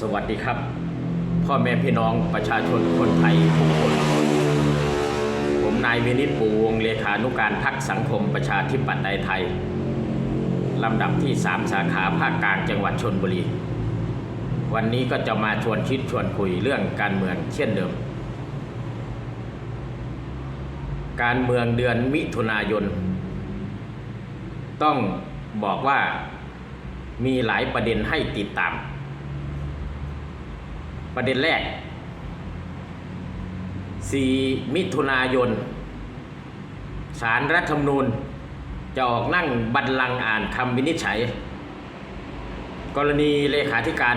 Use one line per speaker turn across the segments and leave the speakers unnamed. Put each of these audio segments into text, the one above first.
สวัสดีครับ พ่อแม่พี่น้องประชาชนคนไทยทุกคน ผมนายวินิตปูวงเลขานุการพักสังคมประชาธิปัตย์ไทยลำดับที่ 3 สาขาภาคกลางจังหวัดชนบุรี วันนี้ก็จะมาชวนคิดชวนคุยเรื่องการเมืองเช่นเดิม การเมืองเดือนมิถุนายน ต้องบอกว่ามีหลายประเด็นให้ติดตาม ประเด็นแรก 4 มิถุนายนสารรัฐธรรมนูญ จะออกนั่งบัลลังก์อ่านคำวินิจฉัย กรณีเลขาธิการ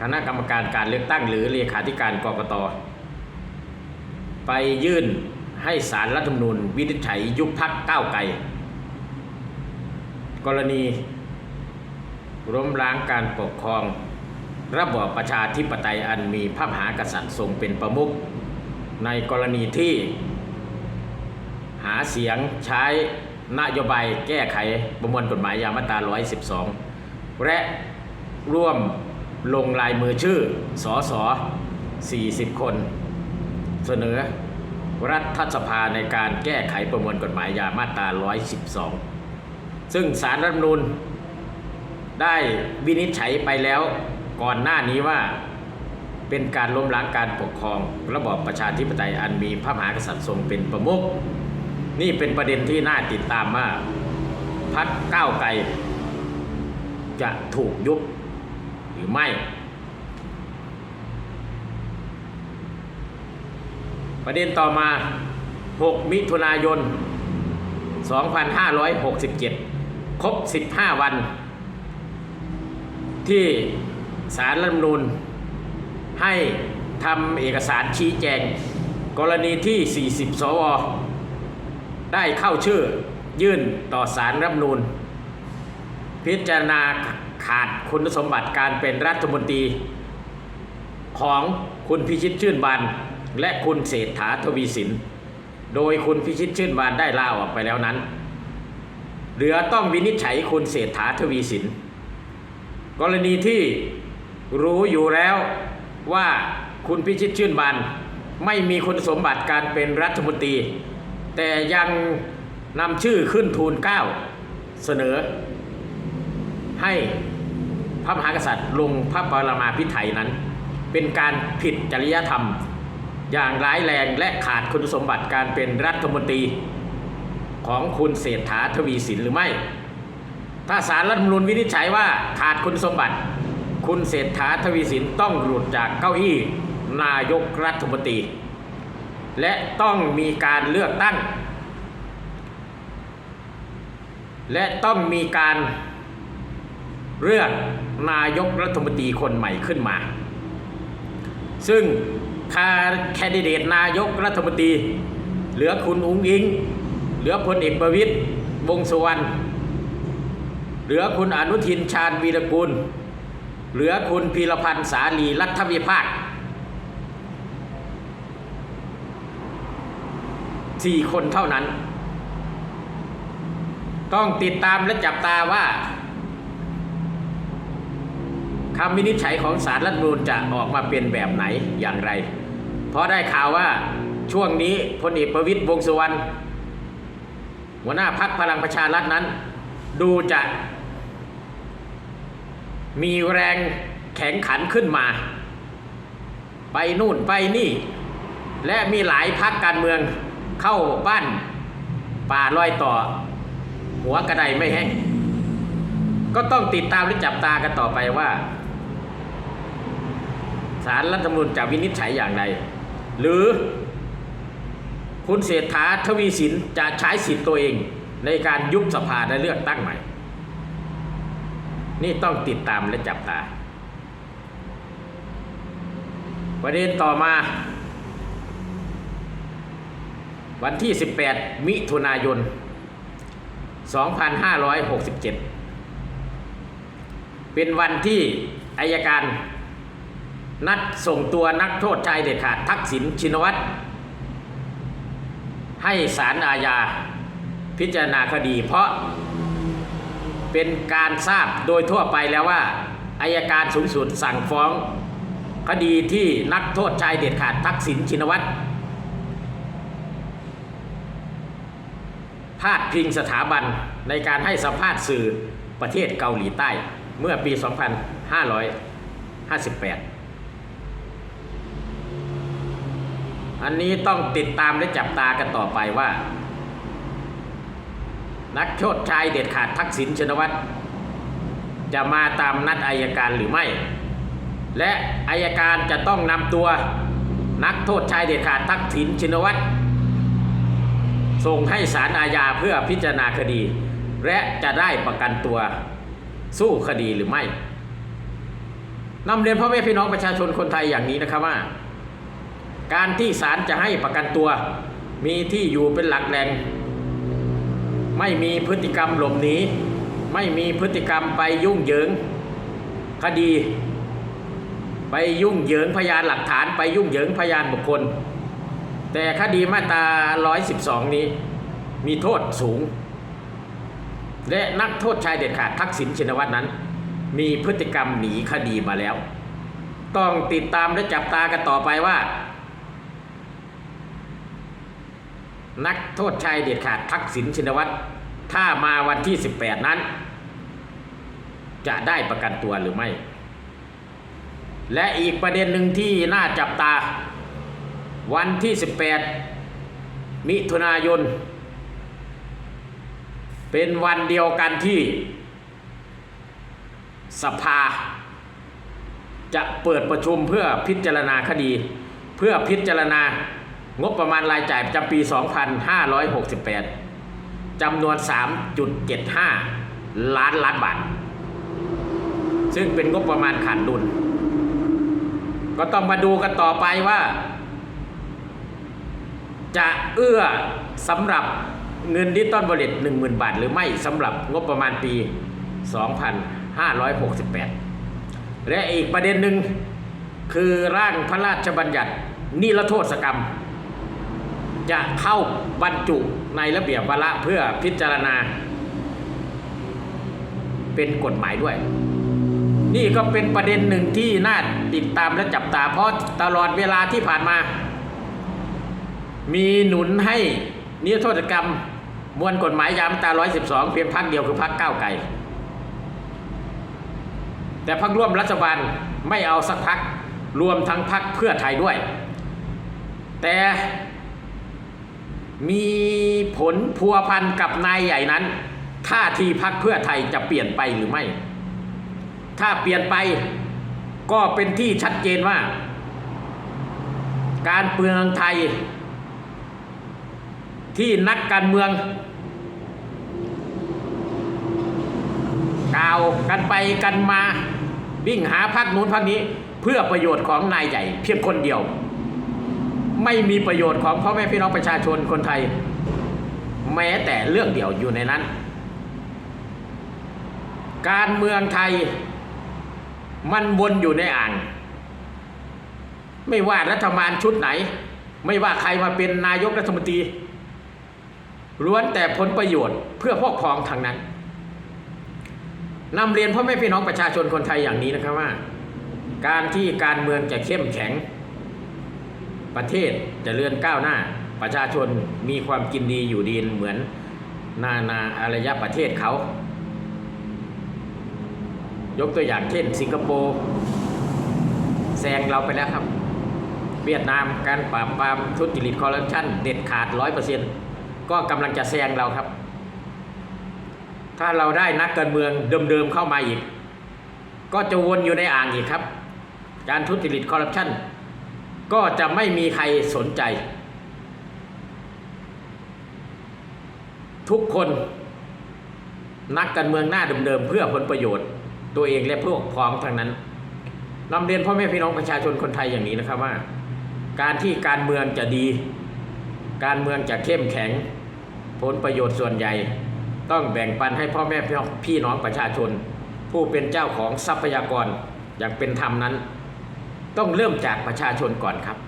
คณะกรรมการการเลือกตั้ง หรือเลขาธิการกรกต ไปยื่นให้สารรัฐธรรมนูญ วินิจฉัยยุบพักก้าวไกล กรณีล้มล้างการปกครอง ระบอบประชาธิปไตยอันมีพระมหากษัตริย์ทรงเป็นประมุขในกรณีที่ หาเสียงใช้นโยบายแก้ไขประมวลกฎหมายยามาตรา 112 และร่วมลงลายมือชื่อสอสอ40 คน เสนอรัฐสภาในการแก้ไขประมวลกฎหมายยามาตรา 112 ซึ่งสารรัฐมนูญได้วินิจฉัยไปแล้ว ก่อนหน้านี้ว่าเป็นการล้มล้างการปกครอง ระบอบประชาธิปไตยอันมีพระมหากษัตริย์ทรงเป็นประมุขนี่เป็นประเด็นที่น่าติดตามว่าพักก้าวไกลจะถูกยุบหรือไม่ ประเด็นต่อมา 6 มิถุนายน 2567 ครบ 15 วัน ที่ สารรัฐมนูญให้ทำเอกสารชี้แจง กรณีที่ 40 สว ได้เข้าชื่อยื่นต่อสารรัฐมนูญพิจารณาขาดคุณสมบัติการเป็นรัฐมนตรีของคุณพิชิตชื่นบานและคุณเศรษฐาทวีสิน โดยคุณพิชิตชื่นบานได้ลาออกไปแล้วนั้น เหลือต้องวินิจฉัยคุณเศรษฐาทวีสิน กรณีที่ รู้อยู่แล้วว่าคุณพิชิตชื่นบานไม่มีคุณสมบัติการเป็นรัฐมนตรี แต่ยังนำชื่อขึ้นทูลเกล้าเสนอ ให้พระมหากษัตริย์ลงพระปรมาภิไธยนั้น เป็นการผิดจริยธรรม อย่างร้ายแรงและขาดคุณสมบัติการเป็นรัฐมนตรี ของคุณเศรษฐาทวีสินหรือไม่ ถ้าสารรัฐมนูญวินิจฉัยว่าขาดคุณสมบัติ คุณเศรษฐาทวีสินต้องหลุดจากเก้าอี้นายกรัฐมนตรี และต้องมีการเลือกตั้ง และต้องมีการเลือกนายกรัฐมนตรีคนใหม่ขึ้นมา ซึ่งคาแคนดิเดตนายกรัฐมนตรี เหลือคุณอุ้งอิง เหลือพลเอกประวิตยวงษ์สุวรรณ เหลือคุณอนุทินชาญวีรกุล เหลือคุณพีรพันธ์สาลีรัฐวิภาคสี่คนเท่านั้น ต้องติดตามและจับตาว่าคำวินิจฉัยของสารรัฐมนูญจะออกมาเป็นแบบไหนอย่างไร เพราะได้ข่าวว่าช่วงนี้พลเอกประวิตยวงสุวรรณหัวหน้าพักพลังประชารัฐนั้น ดูจะ มีแรงแข็งขันขึ้นมา ไปนู่นไปนี่ และมีหลายพักการเมืองเข้าบ้านป่าลอยต่อ หัวกระไดไม่แห้งก็ต้องติดตามและจับตากันต่อไปว่าสารรัฐธรรมนูญจะวินิจฉัยอย่างไร หรือคุณเศรษฐาทวีสินจะใช้สิทธิ์ตัวเองในการยุบสภาและเลือกตั้งใหม่ นี่ต้องติดตามและจับตา ประเด็นต่อมา วันที่ 18 มิถุนายน 2567 เป็นวันที่อายการ นัดส่งตัวนักโทษชายเด็ดขาดทักษิณชินวัตร ให้ศาลอาญาพิจารณาคดีเพราะ เป็นการทราบโดยทั่วไปแล้วว่าอายการสูงสุดสั่งฟ้องคดีที่นักโทษชายเด็ดขาดทักษิณชินวัตรพาดพิงสถาบันในการให้สัมภาษณ์สื่อประเทศเกาหลีใต้เมื่อปี 2558 อันนี้ต้องติดตามและจับตากันต่อไปว่า นักโทษชายเด็ดขาดทักษิณชินวัตรจะมาตามนัดอายการหรือไม่ และอายการจะต้องนำตัวนักโทษชายเด็ดขาดทักษิณชินวัตรส่งให้ศาลอาญาเพื่อพิจารณาคดี และจะได้ประกันตัวสู้คดีหรือไม่นำเรียนพ่อแม่พี่น้องประชาชนคนไทยอย่างนี้นะครับว่า การที่ศาลจะให้ประกันตัว มีที่อยู่เป็นหลักแหล่ง ไม่มีพฤติกรรมหลบหนีไม่มีพฤติกรรมไปยุ่งเหยิงคดี ไปยุ่งเหยิงพยานหลักฐานไปยุ่งเหยิงพยานบุคคล แต่คดีมาตรา 112 นี้ มีโทษสูง และนักโทษชายเด็ดขาดทักษิณชินวัตรนั้น มีพฤติกรรมหนีคดีมาแล้ว ต้องติดตามและจับตากันต่อไปว่า นักโทษชายเด็ดขาดทักษิณชินวัตรถ้ามาวันที่ 18 นั้น จะได้ประกันตัวหรือไม่ และอีกประเด็นหนึ่งที่น่าจับตา วันที่ 18 มิถุนายน เป็นวันเดียวกันที่สภา จะเปิดประชุมเพื่อพิจารณาคดี เพื่อพิจารณา งบประมาณรายจ่ายประจำปี 2568จำนวน 3.75 ล้านล้านบาท ซึ่งเป็นงบประมาณขาดดุล ก็ต้องมาดูกันต่อไปว่า จะเอื้อสำหรับเงินดิจิตอลบริต10,000 บาท หรือไม่สำหรับงบประมาณปี 2568 และอีกประเด็นหนึ่งคือร่างพระราชบัญญัตินิรโทษกรรม จะเข้าบรรจุในระเบียบวาระเพื่อพิจารณา เป็นกฎหมายด้วย นี่ก็เป็นประเด็นหนึ่งที่น่าติดตามและจับตาเพราะตลอดเวลาที่ผ่านมา มีหนุนให้นิรโทษกรรมมวลกฎหมายยามตา 112 เพียงพักเดียวคือพักก้าวไกล แต่พักร่วมรัฐบาลไม่เอาสักพักรวมทั้งพักเพื่อไทยด้วย แต่ มีผลพัวพันกับนายใหญ่นั้นท่าทีพักเพื่อไทยจะเปลี่ยนไปหรือไม่ ถ้าเปลี่ยนไปก็เป็นที่ชัดเจนว่า การเมืองไทย ที่นักการเมืองกล่าวกันไปกันมา วิ่งหาพักนู้นพักนี้ เพื่อประโยชน์ของนายใหญ่เพียงคนเดียว ไม่มีประโยชน์ของพ่อแม่พี่น้องประชาชนคนไทย แม้แต่เรื่องเดียวอยู่ในนั้น การเมืองไทยมันวนอยู่ในอ่าง ไม่ว่ารัฐบาลชุดไหน ไม่ว่าใครมาเป็นนายกรัฐมนตรีล้วนแต่ผลประโยชน์เพื่อพวกพ้องทางนั้นนำเรียนพ่อแม่พี่น้องประชาชนคนไทยอย่างนี้นะครับว่า การที่การเมืองจะเข้มแข็ง ประเทศจะเลื่อนก้าวหน้า ประชาชนมีความกินดีอยู่ดีเหมือนนานาอารยประเทศเขา ยกตัวอย่างเช่น สิงคโปร์แซงเราไปแล้วครับ เวียดนามการปราบปรามทุจริตคอร์รัปชันเด็ดขาดร้อยเปอร์เซ็นก็กำลังจะแซงเราครับ ถ้าเราได้นักการเมืองเดิมๆเข้ามาอีก ก็จะวนอยู่ในอ่างอีกครับ การทุจริตคอร์รัปชัน ก็จะไม่มีใครสนใจ ทุกคนนักการเมืองหน้าเดิมๆเพื่อผลประโยชน์ ตัวเองและพวกพ้องทางนั้นนำเรียนพ่อแม่พี่น้องประชาชนคนไทยอย่างนี้นะครับว่า การที่การเมืองจะดี การเมืองจะเข้มแข็ง ผลประโยชน์ส่วนใหญ่ ต้องแบ่งปันให้พ่อแม่พี่น้องประชาชน ผู้เป็นเจ้าของทรัพยากรอย่างเป็นธรรมนั้น ต้องเริ่มจากประชาชนก่อนครับ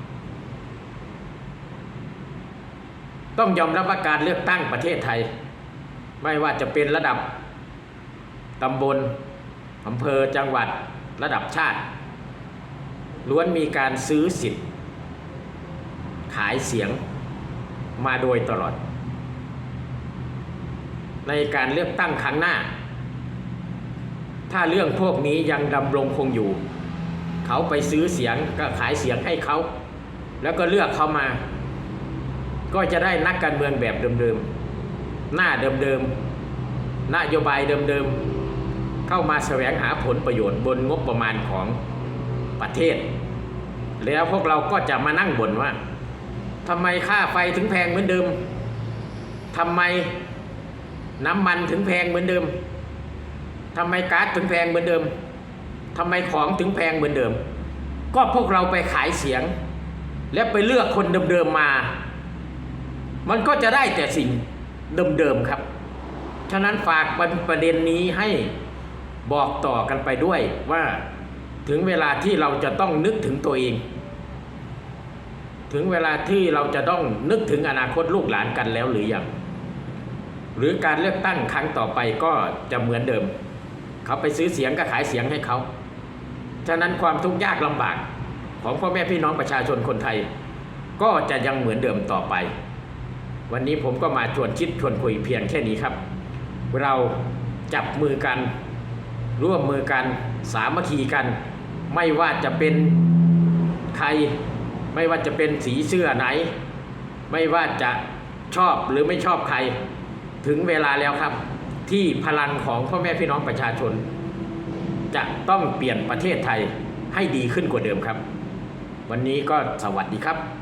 ต้องยอมรับว่าการเลือกตั้งประเทศไทย ไม่ว่าจะเป็นระดับตำบลอำเภอจังหวัดระดับชาติ ล้วนมีการซื้อสิทธิ์ ขายเสียงมาโดยตลอด ในการเลือกตั้งครั้งหน้า ถ้าเรื่องพวกนี้ยังดำรงคงอยู่ เขาไปซื้อเสียงก็ขายเสียงให้เขา แล้วก็เลือกเขามา ก็จะได้นักการเมืองแบบเดิมๆ หน้าเดิมๆ นโยบายเดิมๆ เข้ามาแสวงหาผลประโยชน์บนงบประมาณของประเทศ แล้วพวกเราก็จะมานั่งบ่นว่าทำไมค่าไฟถึงแพงเหมือนเดิมทำไมน้ำมันถึงแพงเหมือนเดิมทำไมก๊าซถึงแพงเหมือนเดิม ทำไมของถึงแพงเหมือนเดิม ก็พวกเราไปขายเสียง และไปเลือกคนเดิมๆมา มันก็จะได้แต่สิ่งเดิมๆครับ ฉะนั้นฝากประเด็นนี้ให้บอกต่อกันไปด้วยว่าถึงเวลาที่เราจะต้องนึกถึงตัวเอง ถึงเวลาที่เราจะต้องนึกถึงอนาคตลูกหลานกันแล้วหรือยังหรือการเลือกตั้งครั้งต่อไปก็จะเหมือนเดิม เขาไปซื้อเสียงก็ขายเสียงให้เขา ฉะนั้นความทุกข์ยากลำบากของพ่อแม่พี่น้องประชาชนคนไทย ก็จะยังเหมือนเดิมต่อไป วันนี้ผมก็มาชวนคิดชวนคุยเพียงแค่นี้ครับ เราจับมือกัน ร่วมมือกันสามัคคีกัน ไม่ว่าจะเป็นใคร ไม่ว่าจะเป็นสีเสื้อไหน ไม่ว่าจะชอบหรือไม่ชอบใคร ถึงเวลาแล้วครับ ที่พลังของพ่อแม่พี่น้องประชาชน จะต้องเปลี่ยนประเทศไทยให้ดีขึ้นกว่าเดิมครับ วันนี้ก็สวัสดีครับ